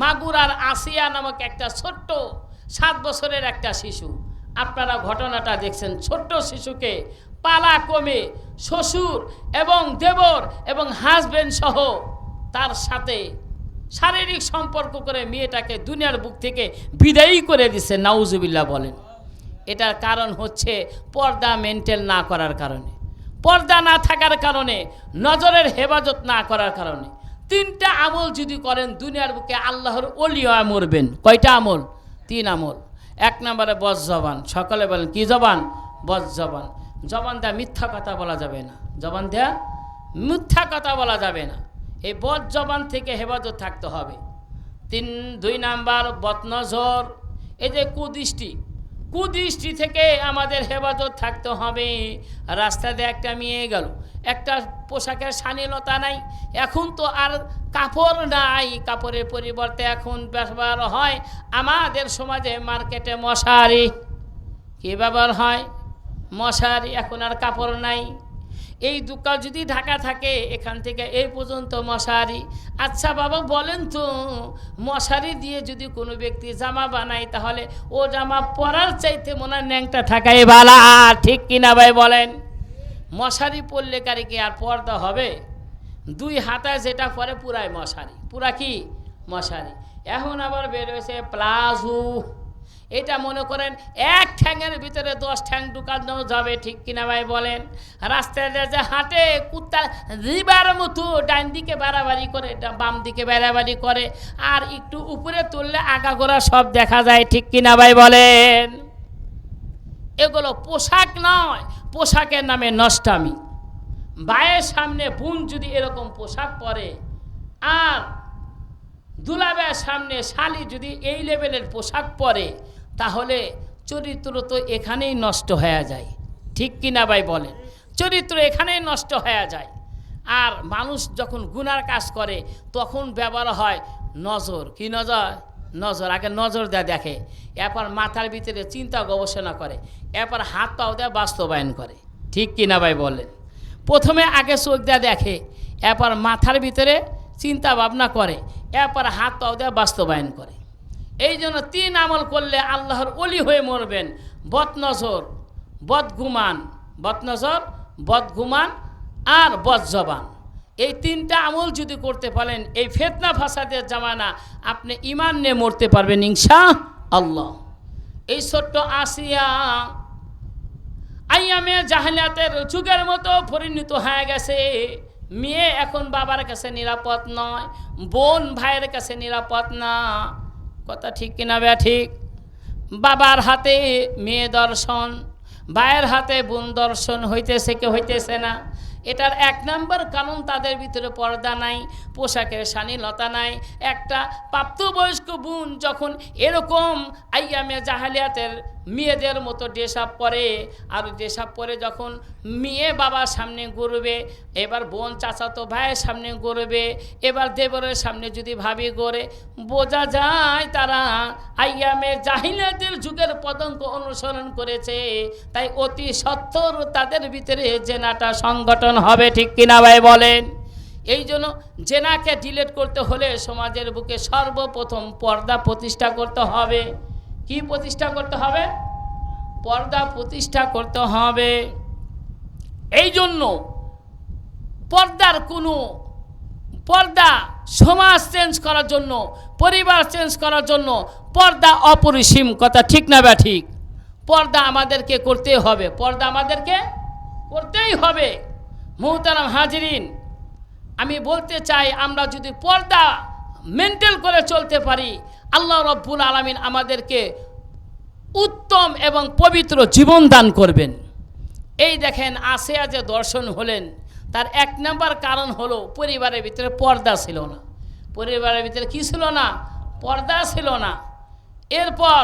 মাগুরার আসিয়া নামক একটা ছোট্ট সাত বছরের একটা শিশু। আপনারা ঘটনাটা দেখছেন। ছোট্ট শিশুকে পালা কমে শ্বশুর এবং দেবর এবং হাজবেন্ড সহ তার সাথে শারীরিক সম্পর্ক করে মেয়েটাকে দুনিয়ার বুক থেকে বিদায়ী করে দিচ্ছে নাউজুবিল্লাহ বলেন। এটার কারণ হচ্ছে পর্দা মেনটেন না করার কারণে। পর্দা না থাকার কারণে, নজরের হেফাজত না করার কারণে। তিনটা আমল যদি করেন, দুনিয়ার বুকে আল্লাহর অলিয়া মরবেন। কয়টা আমল? তিন আমল। এক নম্বরে বজ জবান। সকালে বলেন, কি জবান? বজ জবান। জবান দেয়া মিথ্যা কথা বলা যাবে না। জবান দেয়া মিথ্যা কথা বলা যাবে না। এই বদ জবান থেকে হেফাজত থাকতে হবে। তিন, দুই নাম্বার বদনজর এই যে কুদৃষ্টি কুদৃষ্টি থেকে আমাদের হেফাজত থাকতে হবে। রাস্তা দিয়ে একটা মেয়ে গেল। একটা পোশাকের শালীনতা নাই। এখন তো আর কাপড় নাই। কাপড়ের পরিবর্তে এখন ব্যবহার হয়। আমাদের সমাজে মার্কেটে মশারি, কী ব্যবহার হয়? মশারি, এখন আর কাপড় নাই। এই দোকান যদি ঢাকা থাকে, এখান থেকে এই পর্যন্ত মশারি। আচ্ছা বাবা, বলেন তো, মশারি দিয়ে যদি কোনো ব্যক্তি জামা বানায়, তাহলে ও জামা পরার চাইতে মনে হয় ন্যাংটা থাকাই বালা ঠিক কিনা ভাই বলেন? মশারি পরলে কারি কি আর পর্দা হবে? দুই হাতায় যেটা পরে পুরাই মশারি। পুরা কি? মশারি। এখন আবার বের হয়েছে প্লাজো। এটা মনে করেন এক ঠ্যাঙের ভিতরে দশ ঠ্যাং ঢুকানো যাবে, ঠিক কিনা ভাই বলেন? রাস্তায় যে হাঁটে কুত্তা রিবার মতো ডান দিকে বাড়াবাড়ি করে বাম দিকে বাড়াবাড়ি করে, আর একটু উপরে তুললে আগা আগাগোড়া সব দেখা যায়, ঠিক কিনা ভাই বলেন? এগুলো পোশাক নয়, পোশাকের নামে নষ্টামি। বায়ের সামনে বোন যদি এরকম পোশাক পরে, আর দুলাবের সামনে শালি যদি এই লেভেলের পোশাক পরে তাহলে চরিত্র তো এখানেই নষ্ট হয়ে যায়। ঠিক কিনা ভাই বলেন? চরিত্র এখানেই নষ্ট হয়ে যায়। আর মানুষ যখন গুনার কাজ করে, তখন ব্যবহার হয় নজর। কি নজর? নজর। আগে নজর দেয় দেখে। এরপর মাথার ভিতরে চিন্তা গবেষণা করে। এরপর হাত পাও দেয় বাস্তবায়ন করে। ঠিক কিনা ভাই বলেন? প্রথমে আগে চোখ দেয়া দেখে, এরপর মাথার ভিতরে চিন্তা ভাবনা করে, এরপর হাত পাও দেওয়া বাস্তবায়ন করে। এই জন্য তিন আমল করলে আল্লাহর অলি হয়ে মরবেন। বদনজর, বদগুমান বদনজর, বদগুমান আর বদজবান। এই তিনটা আমল যদি করতে পারেন, এই ফেতনা ফাসাদের জামানা আপনি ইমান নিয়ে মরতে পারবেন ইংসা আল্লাহ এই ছোট্ট আসিয়া আইয়ামে জাহালিয়াতের যুগের মতো পরিণত হয়ে গেছে। মেয়ে এখন বাবার কাছে নিরাপদ নয়, বোন ভাইয়ের কাছে নিরাপদ না। কথা ঠিক কিনা ব্যা ঠিক? বাবার হাতে মেয়ে দর্শন বায়ের হাতে বোন দর্শন হইতেছে কে হইতেছে না? এটার এক নম্বর কারণ তাদের ভিতরে পর্দা নাই, পোশাকের শালীনতা নাই। একটা প্রাপ্তবয়স্ক বোন যখন এরকম আইয়ামে জাহালিয়াতের মেয়েদের মতো ড্রেস আপ পরে, আর ড্রেস আপ পরে যখন মেয়ে বাবার সামনে গড়বে, এবার বোন চাচাতো ভাইয়ের সামনে গড়বে, এবার দেবরের সামনে যদি ভাবি গড়ে, বোঝা যায় তারা আইয়ামের জাহিলিয়াতের যুগের পদঙ্ক অনুসরণ করেছে। তাই অতি সত্তর তাদের ভিতরে জেনাটা সংগঠন হবে, ঠিক কিনা ভাই বলেন? এই জন্য জেনাকে ডিলেট করতে হলে সমাজের বুকে সর্বপ্রথম পর্দা প্রতিষ্ঠা করতে হবে। কি প্রতিষ্ঠা করতে হবে? পর্দা প্রতিষ্ঠা করতে হবে। এই জন্য পর্দার কোনো পর্দা সমাজ চেঞ্জ করার জন্য, পরিবার চেঞ্জ করার জন্য পর্দা অপরিসীম কথা ঠিক না বা ঠিক? পর্দা আমাদেরকে করতেই হবে। পর্দা আমাদেরকে করতেই হবে। মোহতারাম হাজরিন, আমি বলতে চাই, আমরা যদি পর্দা মেনটেন করে চলতে পারি আল্লাহ রব্বুল আলমিন আমাদেরকে উত্তম এবং পবিত্র জীবন দান করবেন। এই দেখেন আসিয়া যে দর্শন হলেন, তার এক নম্বর কারণ হলো পরিবারের ভিতরে পর্দা ছিল না। পরিবারের ভিতরে কি ছিল না? পর্দা ছিল না। এরপর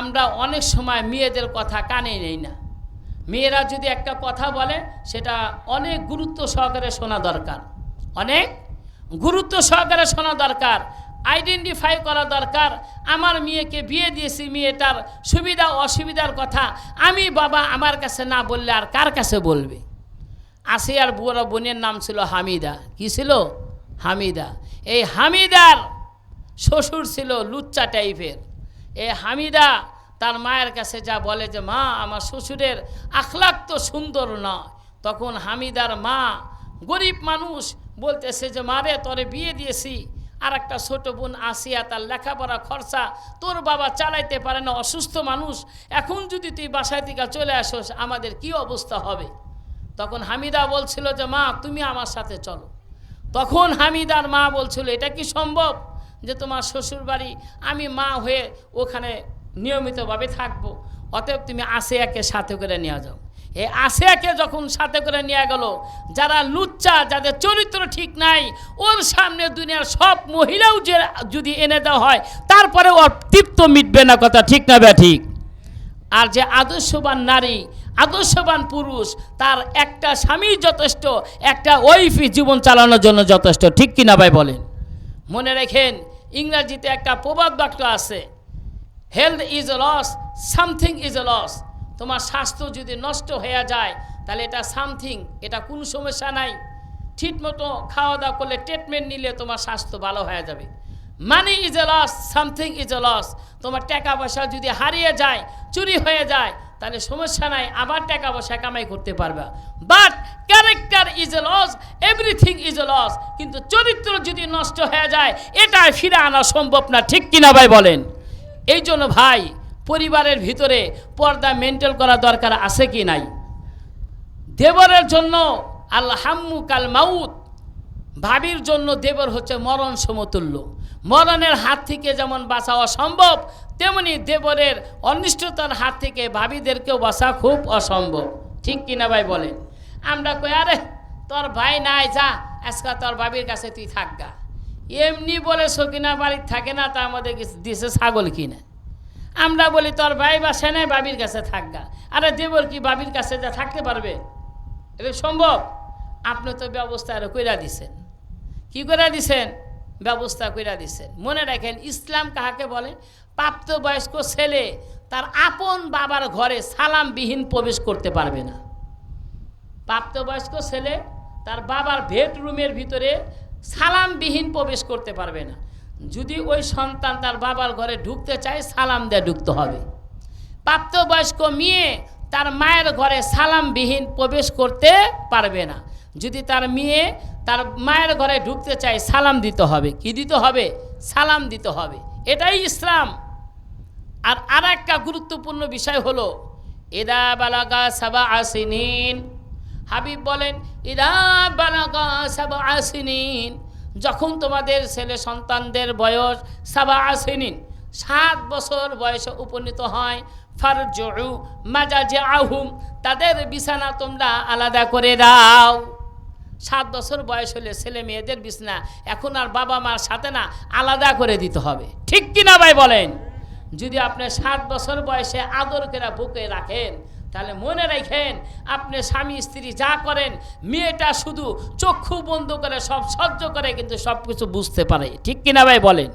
আমরা অনেক সময় মেয়েদের কথা কানে নেই না। মেয়েরা যদি একটা কথা বলে, সেটা অনেক গুরুত্ব সহকারে শোনা দরকার। অনেক গুরুত্ব সহকারে শোনা দরকার। আইডেন্টিফাই করা দরকার। আমার মেয়েকে বিয়ে দিয়েছি মেয়েটার সুবিধা অসুবিধার কথা। আমি বাবা আমার কাছে না বললে আর কার কাছে বলবে? আসিয়ার বুড়ো বোনের নাম ছিল হামিদা। কি ছিল? হামিদা। এই হামিদার শ্বশুর ছিল লুচ্চা টাইপের। এ হামিদা তার মায়ের কাছে যা বলে যে, মা, আমার শ্বশুরের আখলাক তো সুন্দর নয়। তখন হামিদার মা গরিব মানুষ বলতেছে যে মারে তরে বিয়ে দিয়েছি। আর একটা ছোট বোন আসিয়া তার লেখাপড়া খরচা তোর বাবা চালাইতে পারে না, অসুস্থ মানুষ। এখন যদি তুই বাসায় থেকে চলে আসোস, আমাদের কি অবস্থা হবে? তখন হামিদা বলছিল যে, মা, তুমি আমার সাথে চলো। তখন হামিদার মা বলছিল, এটা কি সম্ভব যে তোমার শ্বশুর বাড়ি আমি মা হয়ে ওখানে নিয়মিতভাবে থাকব? অতএব তুমি আসিয়াকে সাথে করে নিয়ে যাও। এই আসিয়াকে যখন সাথে করে নিয়ে গেল, যারা লুচ্চা, যাদের চরিত্র ঠিক নাই, ওর সামনে দুনিয়ার সব মহিলাও যে যদি এনে দেওয়া হয়, তারপরে ওর তৃপ্ত মিটবে না কথা, ঠিক না ব্যা ঠিক। আর যে আদর্শবান নারী, আদর্শবান পুরুষ, তার একটা স্বামী যথেষ্ট, একটা ওয়াইফই জীবন চালানোর জন্য যথেষ্ট, ঠিক কিনা ভাই বলেন? মনে রেখেন, ইংরাজিতে একটা প্রবাদ বাক্য আছে health is a loss something is a loss তোমার স্বাস্থ্য যদি নষ্ট হয়ে যায়, তাহলে এটা সামথিং এটা কোনো সমস্যা নাই। ঠিক মতো খাওয়া দাওয়া করলে ট্রিটমেন্ট নিলে তোমার স্বাস্থ্য ভালো হয়ে যাবে। Money is a loss something is a loss তোমার টাকা পয়সা যদি হারিয়ে যায়, চুরি হয়ে যায়, তাহলে সমস্যা নাই, আবার টাকা পয়সা কামাই করতে পারবে। But character is a loss everything is a loss কিন্তু চরিত্র যদি নষ্ট হয়ে যায় এটা ফিরে আনা সম্ভব না, ঠিক কিনা ভাই বলেন? এই জন্য ভাই পরিবারের ভিতরে পর্দা মেনটেন করা দরকার আছে কি নাই? দেবরের জন্য আল্লাহ হাম্মু কাল মাউত, ভাবির জন্য দেবর হচ্ছে মরণ সমতুল্য। মরণের হাত থেকে যেমন বাঁচা অসম্ভব, তেমনি দেবরের অনিষ্টতার হাত থেকে ভাবিদেরকেও বাঁচা খুব অসম্ভব। ঠিক কিনা ভাই বলেন? আমরা কই, আরে, তোর ভাই নাই, যা, আজকে তোর ভাবির কাছে তুই থাকগা এমনি বলে সকিনা বাড়ির থাকে না, তা আমাদের দিছে ছাগল কিনে। আমরা বলি, তোর ভাই বাসে নাই বাবির কাছে থাকগা আরে দেবর কি বাবির কাছে যা থাকতে পারবে? এটা সম্ভব? আপনি তো ব্যবস্থা আরও কইরা দিছেন। কি করে দিছেন? ব্যবস্থা কইরা দিছেন। মনে রাখেন, ইসলাম কাহাকে বলে? প্রাপ্তবয়স্ক ছেলে তার আপন বাবার ঘরে সালামবিহীন প্রবেশ করতে পারবে না। প্রাপ্তবয়স্ক ছেলে তার বাবার বেডরুমের ভিতরে সালামবিহীন প্রবেশ করতে পারবে না। যদি ওই সন্তান তার বাবার ঘরে ঢুকতে চায়, সালাম দিয়ে ঢুকতে হবে। প্রাপ্তবয়স্ক মেয়ে তার মায়ের ঘরে সালামবিহীন প্রবেশ করতে পারবে না। যদি তার মেয়ে তার মায়ের ঘরে ঢুকতে চায়, সালাম দিতে হবে। কি দিতে হবে? সালাম দিতে হবে। এটাই ইসলাম। আর আর একটা গুরুত্বপূর্ণ বিষয় হলো এদা বালাগা সাবা আসিনিন। হাবিব বলেন, ইদা বালাগা সাবা আসিনিন। যখন তোমাদের ছেলে সন্তানদের বয়স সাবা আসিনিন সাত বছর বয়সে উপনীত হয় ফারজু মাজাজে আহুম তাদের বিছানা তোমরা আলাদা করে দাও। সাত বছর বয়স হলে ছেলে মেয়েদের বিছনা এখন আর বাবা মার সাথে না, আলাদা করে দিতে হবে। ঠিক কিনা ভাই বলেন? যদি আপনি সাত বছর বয়সে আদর করে বুকে রাখেন তাহলে মনে রাখেন, আপনি স্বামী, স্ত্রী যা করেন, মেয়েটা শুধু চক্ষু বন্ধ করে, সব সহ্য করে, কিন্তু সব কিছু বুঝতে পারে। ঠিক কিনা ভাই বলেন?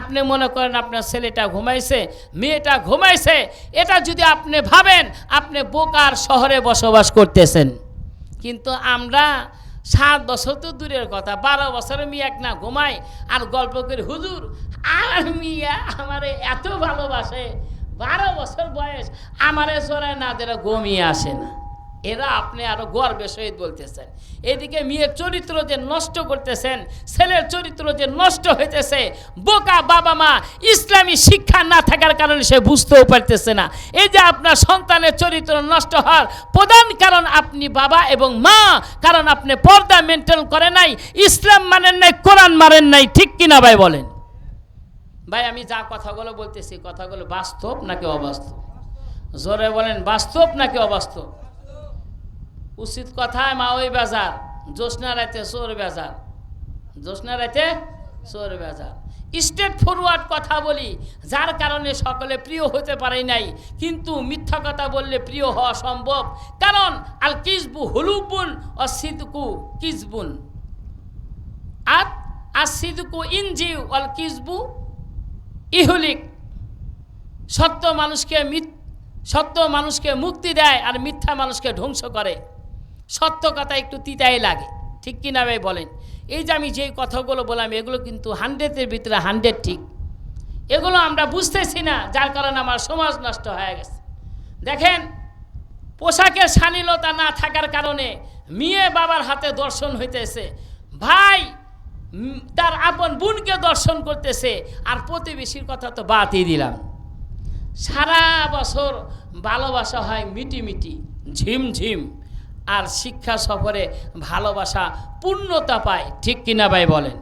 আপনি মনে করেন আপনার ছেলেটা ঘুমাইছে, মেয়েটা ঘুমাইছে, এটা যদি আপনি ভাবেন, আপনি বোকার শহরে বসবাস করতেছেন। কিন্তু আমরা সাত বছর তো দূরের কথা, বারো বছরের মেয়ে এক না ঘুমাই আর গল্প করে, হুজুর, আর মিয়া আমারে এত ভালোবাসে বারো বছর বয়স, আমারে চড়ায় না যারা গমিয়ে আসে না। এরা আপনি আরও গর্বের সহিত বলতেছেন। এদিকে মেয়ের চরিত্র যে নষ্ট করতেছেন, ছেলের চরিত্র যে নষ্ট হইতেছে, বোকা বাবা মা, ইসলামী শিক্ষা না থাকার কারণে সে বুঝতেও পারতেছে না। এই যে আপনার সন্তানের চরিত্র নষ্ট হওয়ার প্রধান কারণ আপনি বাবা এবং মা, কারণ আপনি পর্দা মেনটেন করে নাই, ইসলাম মানেন নাই, কোরআন মানেন নাই, ঠিক কিনা ভাই বলেন? ভাই, আমি যা কথাগুলো বলতেছি, কথাগুলো বাস্তব নাকি অবাস্তব? জোরে বলেন, বাস্তব নাকি অবাস্তব? উচিত কথায় মা ওই বাজার, জ্যোৎস্না রাতে চোর বাজার। জ্যোৎস্না রাতে চোর বাজার। স্টেট ফরওয়ার্ড কথা বলি, যার কারণে সকলে প্রিয় হতে পারে নাই, কিন্তু মিথ্যা কথা বললে প্রিয় হওয়া সম্ভব। কারণ, আল কিসবু হলুবুন ও সিদকু কিসবুন। আর আর সিদকু ইনজিউ অল কিসবু ইহুলিক। সত্য মানুষকে সত্য মানুষকে মুক্তি দেয় আর মিথ্যা মানুষকে ধ্বংস করে। সত্য কথা একটু তিতাই লাগে, ঠিক কিনা ভাই বলেন? এই যে আমি যে কথাগুলো বললাম, এগুলো কিন্তু হান্ড্রেডের ভিতরে হান্ড্রেড ঠিক। এগুলো আমরা বুঝতেছি না, যার কারণে আমার সমাজ নষ্ট হয়ে গেছে। দেখেন, পোশাকের শালীনতা না থাকার কারণে মেয়ে বাবার হাতে দর্শন হইতেছে। ভাই তার আপন বোনকে দর্শন করতেছে, আর প্রতিবেশীর কথা তো বাদই দিলাম। সারা বছর ভালোবাসা হয় মিটি মিটি ঝিমঝিম আর শিক্ষা সফরে ভালোবাসা পূর্ণতা পায়, ঠিক কিনা ভাই বলেন?